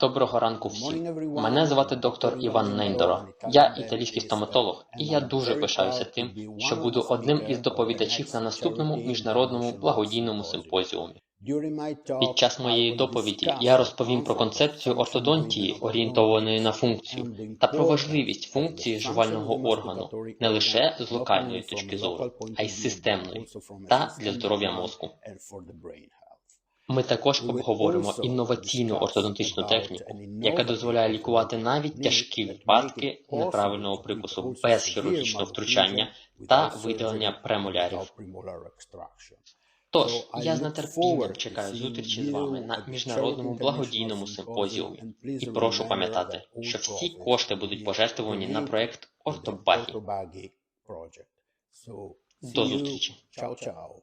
Доброго ранку всім. Мене звати доктор Іван Нейндоро. Я італійський стоматолог, і я дуже пишаюся тим, що буду одним із доповідачів на наступному міжнародному благодійному симпозіумі. Під час моєї доповіді я розповім про концепцію ортодонтії, орієнтованої на функцію, та про важливість функції жувального органу не лише з локальної точки зору, а й з системної та для здоров'я мозку. Ми також обговоримо інноваційну ортодонтичну техніку, яка дозволяє лікувати навіть тяжкі випадки неправильного прикусу без хірургічного втручання та видалення премолярів. Тож я з нетерпінням чекаю зустрічі з вами на міжнародному благодійному симпозіумі і прошу пам'ятати, що всі кошти будуть пожертвовані на проект Ортобагі. До зустрічі. Ciao.